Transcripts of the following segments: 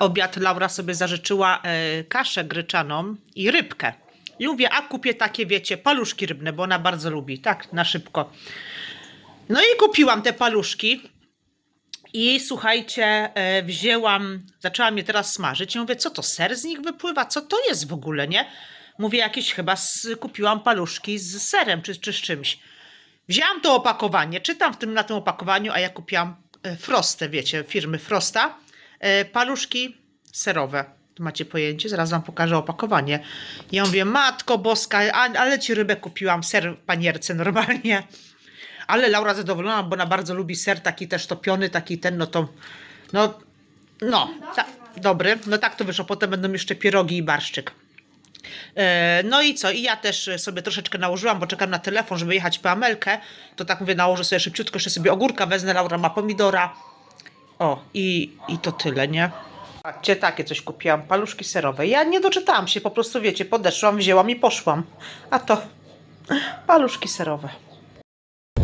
obiad Laura sobie zażyczyła e, kaszę gryczaną i rybkę. I mówię, a kupię takie, wiecie, paluszki rybne, bo ona bardzo lubi, tak, na szybko. No i kupiłam te paluszki. I słuchajcie, e, wzięłam, zaczęłam je teraz smażyć. I mówię, co to, ser z nich wypływa? Co to jest w ogóle, nie? Mówię, jakieś chyba z, kupiłam paluszki z serem czy, czy z czymś. Wzięłam to opakowanie, czytam w tym, na tym opakowaniu, a ja kupiłam e, Frostę, wiecie, firmy Frosta. E, paluszki serowe. Macie pojęcie? Zaraz wam pokażę opakowanie. Ja mówię, matko boska, ale ci rybę kupiłam, ser w panierce normalnie. Ale Laura zadowolona, bo ona bardzo lubi ser taki też topiony, taki ten, no to, no, no, ta, dobry. No tak to wyszło. Potem będą jeszcze pierogi i barszczyk. E, No i co? I ja też sobie troszeczkę nałożyłam, bo czekam na telefon, żeby jechać po Amelkę. To tak mówię, nałożę sobie szybciutko, jeszcze sobie ogórka wezmę, Laura ma pomidora. O, i, i to tyle, nie? Patrzcie, takie coś kupiłam, paluszki serowe. Ja nie doczytałam się, po prostu wiecie, podeszłam, wzięłam i poszłam. A to paluszki serowe.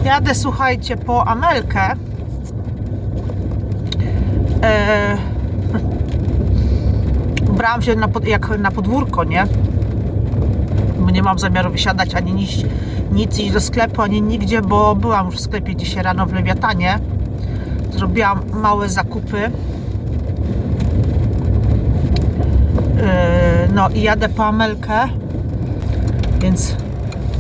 Jadę, słuchajcie, po Amelkę. E... Brałam się na pod, jak na podwórko, nie? Bo nie mam zamiaru wysiadać ani nic, nic iść do sklepu, ani nigdzie, bo byłam już w sklepie dzisiaj rano w Lewiatanie. Zrobiłam małe zakupy. Yy, no i jadę po Amelkę, więc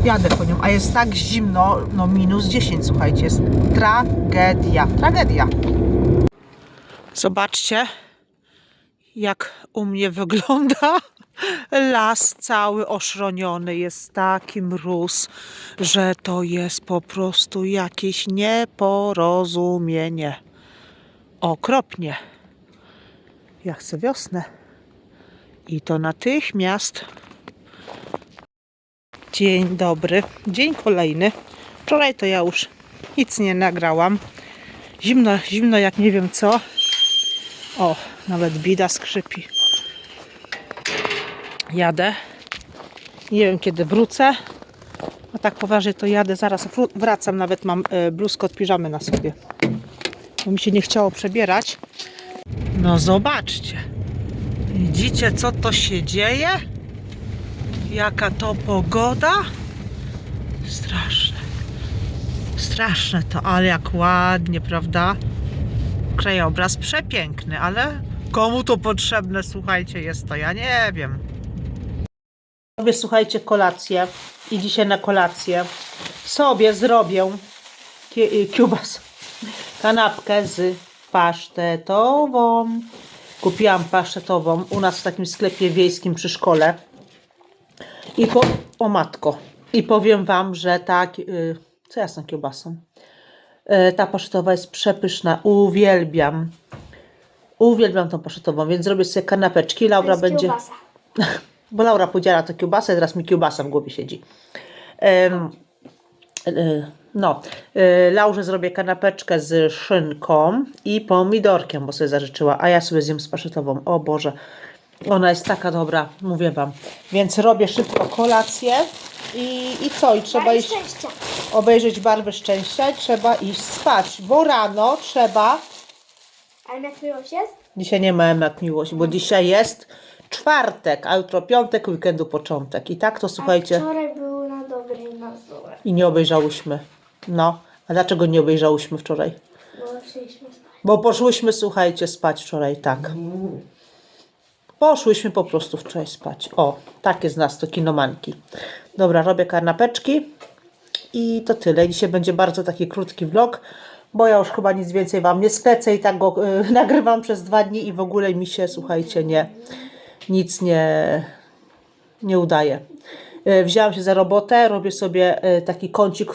jadę po nią. A jest tak zimno, no minus 10, słuchajcie, jest tragedia, tragedia. Zobaczcie, jak u mnie wygląda. Las cały oszroniony, jest taki mróz, że to jest po prostu jakieś nieporozumienie. Okropnie. Ja chcę wiosnę. I to natychmiast. Dzień dobry, dzień kolejny. Wczoraj to ja już nic nie nagrałam. Zimno, zimno jak nie wiem co. O, nawet bida skrzypi. Jadę. Nie wiem kiedy wrócę. A tak poważnie to jadę, zaraz wracam. Nawet mam e, bluzkę od piżamy na sobie. Bo mi się nie chciało przebierać. No zobaczcie. Widzicie co to się dzieje? Jaka to pogoda? Straszne. Straszne to, ale jak ładnie, prawda? Krajobraz przepiękny, ale komu to potrzebne, słuchajcie, jest to, ja nie wiem. Robię, słuchajcie, kolację i dzisiaj na kolację sobie zrobię y, kiełbas, kanapkę z pasztetową. Kupiłam pasztetową u nas w takim sklepie wiejskim przy szkole. I po, o matko, i powiem Wam, że tak, y, co ja z tą kiełbasą? E, Ta paszetowa jest przepyszna. Uwielbiam. Uwielbiam tą paszetową, więc zrobię sobie kanapeczki. Laura będzie. kiełbasa. Bo Laura podziela to kiełbasę, teraz mi kiełbasa w głowie siedzi. E, no, e, Laurze zrobię kanapeczkę z szynką i pomidorkiem, bo sobie zażyczyła, a ja sobie zjem z paszetową. O Boże, ona jest taka dobra, mówię Wam. Więc robię szybko kolację i, i co? I trzeba Daj iść szczęścia. obejrzeć barwy szczęścia i trzeba iść spać, bo rano trzeba. A na miłość jest? Dzisiaj nie ma jak miłość, bo dzisiaj jest czwartek, a jutro piątek, weekendu początek. I tak to A słuchajcie. wczoraj był na dobrej na złe. I nie obejrzałyśmy. No, a dlaczego nie obejrzałyśmy wczoraj? Bo chcieliśmy spać. Bo poszłyśmy, słuchajcie, spać wczoraj, tak. Poszłyśmy po prostu wczoraj spać. O, takie z nas to kinomanki. Dobra, robię kanapeczki i to tyle. Dzisiaj będzie bardzo taki krótki vlog, bo ja już chyba nic więcej Wam nie sklecę i tak go y, nagrywam przez dwa dni i w ogóle mi się, słuchajcie, nie, nic nie, nie udaje. E, Wzięłam się za robotę, robię sobie e, taki kącik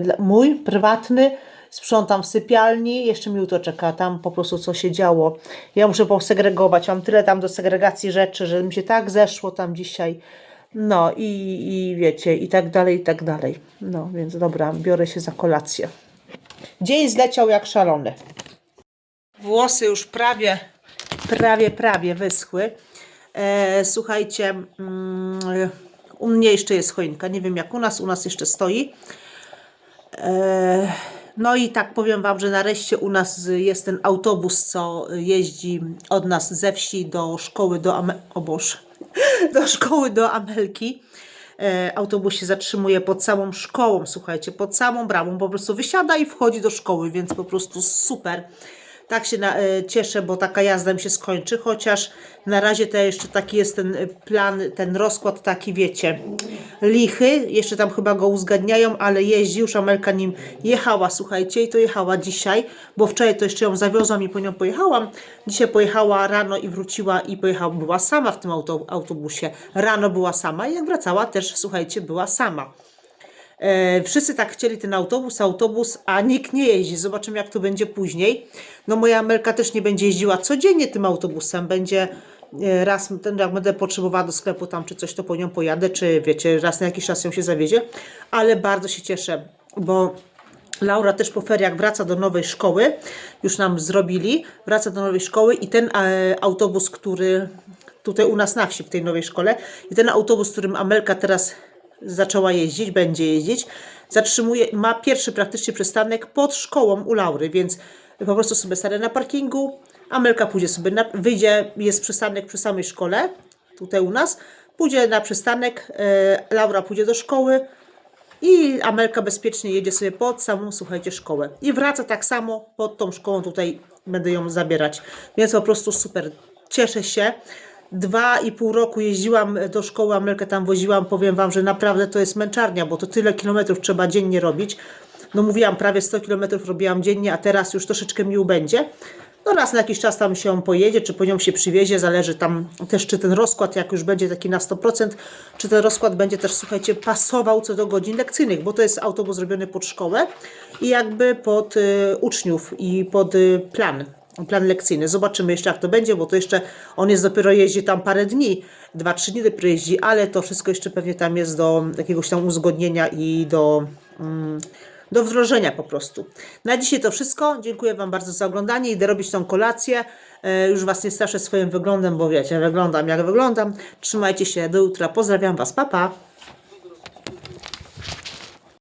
dla- mój, prywatny, sprzątam w sypialni, jeszcze mi to czeka, tam po prostu co się działo. Ja muszę posegregować, mam tyle tam do segregacji rzeczy, że mi się tak zeszło tam dzisiaj. No i, i wiecie, i tak dalej, i tak dalej. No więc dobra, biorę się za kolację. Dzień zleciał jak szalony. Włosy już prawie, prawie, prawie wyschły. E, słuchajcie, mm, u mnie jeszcze jest choinka. Nie wiem jak u nas, u nas jeszcze stoi. E, No i tak powiem Wam, że nareszcie u nas jest ten autobus, co jeździ od nas ze wsi do szkoły do Ame- o Boże, do szkoły do Amelki. E, autobus się zatrzymuje pod samą szkołą, słuchajcie, pod samą bramą, po prostu wysiada i wchodzi do szkoły, więc po prostu super. Tak się na, e, cieszę, bo taka jazda mi się skończy, chociaż na razie to jeszcze taki jest ten plan, ten rozkład taki, wiecie, lichy, jeszcze tam chyba go uzgadniają, ale jeździ, już Amelka nim jechała, słuchajcie, i to jechała dzisiaj, bo wczoraj to jeszcze ją zawiozłam i po nią pojechałam, dzisiaj pojechała rano i wróciła i pojechała, była sama w tym auto, autobusie, rano była sama i jak wracała też, słuchajcie, była sama. E, wszyscy tak chcieli ten autobus, autobus, a nikt nie jeździ. Zobaczymy, jak to będzie później. No moja Amelka też nie będzie jeździła codziennie tym autobusem. Będzie e, raz, ten, jak będę potrzebowała do sklepu tam, czy coś, to po nią pojadę, czy wiecie, raz na jakiś czas ją się zawiezie. Ale bardzo się cieszę, bo Laura też po feriach wraca do nowej szkoły, już nam zrobili, wraca do nowej szkoły i ten e, autobus, który tutaj u nas na wsi w tej nowej szkole i ten autobus, którym Amelka teraz zaczęła jeździć, będzie jeździć, zatrzymuje, ma pierwszy praktycznie przystanek pod szkołą u Laury, więc po prostu sobie stanę na parkingu, Amelka pójdzie sobie, na, wyjdzie, jest przystanek przy samej szkole, tutaj u nas, pójdzie na przystanek, e, Laura pójdzie do szkoły, i Amelka bezpiecznie jedzie sobie pod samą, słuchajcie, szkołę. I wraca tak samo pod tą szkołą, tutaj będę ją zabierać. Więc po prostu super, cieszę się. Dwa i pół roku jeździłam do szkoły, Amelkę tam woziłam. Powiem Wam, że naprawdę to jest męczarnia, bo to tyle kilometrów trzeba dziennie robić. No mówiłam, prawie 100 kilometrów robiłam dziennie, a teraz już troszeczkę mi ubędzie. No raz na jakiś czas tam się pojedzie, czy po nią się przywiezie, zależy tam też, czy ten rozkład, jak już będzie taki na 100%, czy ten rozkład będzie też, słuchajcie, pasował co do godzin lekcyjnych, bo to jest autobus zrobiony pod szkołę i jakby pod y, uczniów i pod y, plan, plan lekcyjny. Zobaczymy jeszcze, jak to będzie, bo to jeszcze on jest dopiero jeździ tam parę dni, dwa, trzy dni dopiero jeździ, ale to wszystko jeszcze pewnie tam jest do jakiegoś tam uzgodnienia i do... Mm, do wdrożenia po prostu. Na dzisiaj to wszystko. Dziękuję Wam bardzo za oglądanie. Idę robić tą kolację. E, już Was nie straszę swoim wyglądem, bo wiecie, wyglądam jak wyglądam. Trzymajcie się do jutra. Pozdrawiam Was. Pa, pa.